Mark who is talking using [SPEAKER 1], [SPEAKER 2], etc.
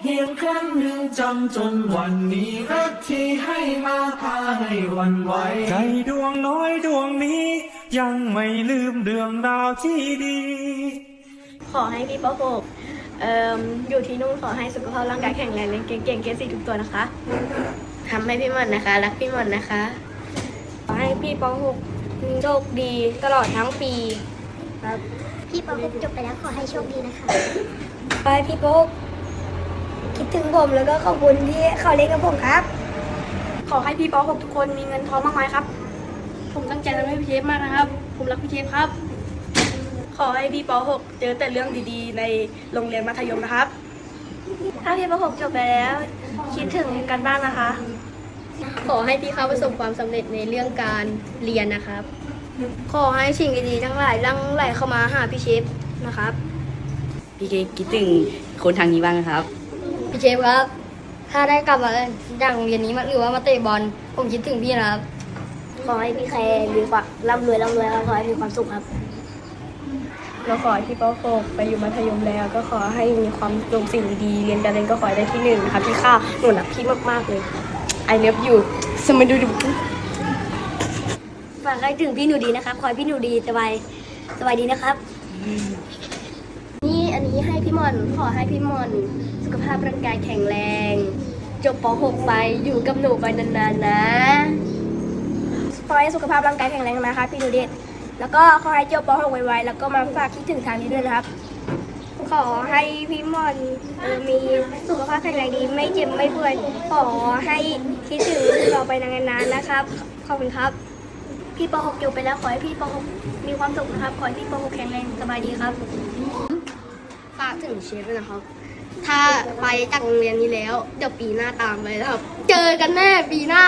[SPEAKER 1] เพียงครั้งหนึ่งจำจนวันนี้รักที่ให้มาพาให้วันไหว
[SPEAKER 2] ใจดวงน้อยดวงนี้ ยังไม่ลืมเรื่องราวที่ดี
[SPEAKER 3] ขอให้พี่ป๊อปโกเอ่ออยู่ที่นู่นขอให้สุขภาพร่างกายแข็งแรงเรียนเก่งๆเกสีทุกตัวนะคะทำให้พี่หมอนนะคะ รักพี่หมอนนะคะ ขอให้พี่ป๊อปโชคดีตลอดทั้งปีครับ
[SPEAKER 4] พี่ปอจบไปแล้วขอให้โชคดีนะคะ
[SPEAKER 3] ขอให้พี่ป๊อป คิดถึงผมแล้วก็ขอบคุณที่เขาเล่นกับผมครับ ขอให้พี่ป๊อปทุกคนมีเงินทองมากมายครับ ผมตั้งใจทำให้พี่เชฟมากนะครับ ผมรักพี่เชฟครับ ขอให้พี่ป .6 เจอแต่เรื่องดีๆ ในโรงเรียนมัธยมนะครับ ถ้าพี่ป .6 จบไปแล้ว คิดถึงกันบ้างนะคะ ขอให้พี่เขาประสบความสำเร็จในเรื่องการเรียนนะครับ ขอให้สิ่งดีๆทั้งหลายหลังไหลเข้ามาหาพี่เชฟนะครับ
[SPEAKER 5] พี่เกคิดถึงคนทางนี้บ้างนะครับ
[SPEAKER 3] พี่เชฟครับ ถ้าได้กลับมาจากโรงเรียนนี้มาหรือว่ามาเตะบอล ผมคิดถึงพี่นะครับ ขอให้พี่แคร์มีความร่ำรวยร่ำรวยแล้วขอให้มีความสุขครับ เราขอให้พี่ป๊อโกไปอยู่มัธยมแล้ว ก็ขอให้มีความสุขสิ่งดีๆเรียนการเรียนก็ขอให้ได้ที่หนึ่งนะคะพี่ข้าวหนูรักพี่มากๆเลย I love you สมัยดูดูฝากให้ถึงพี่หนูดีนะครับ ขอให้พี่หนูดีสบายสบายดีนะครับ นี่อันนี้ให้พี่หมอน ขอให้พี่หมอนสุ ขภาพร่างกายแข็งแรง จบป .6 ไปอยู่กับหนูไปนานๆนะขอให้สุขภาพร่างกายแข็งแรงนะคะพี่หนูเดชแล้วก็ขอให้จบป .6 ไวๆแล้วก็มาฝากคิดถึงทางนี้ด้วยนะครับ ขอให้พี่มอนมีสุขภาพแข็งแรงดีไม่เจ็บไม่ป่วย ขอให้คิดถึงเราไปนานๆนะครับ ขอบคุณครับ พี่ป .6 จบไปแล้วขอให้พี่ป .6 มีความสุขนะครับ ขอให้พี่ป .6 แข็งแรงสบายดีครับ ฝากถึงเชฟด้วยนะครับ ถ้าไปจากโรงเรียนนี้แล้ว เดี๋ยวปีหน้าตามไปนะครับ เจอกันแน่ปีหน้า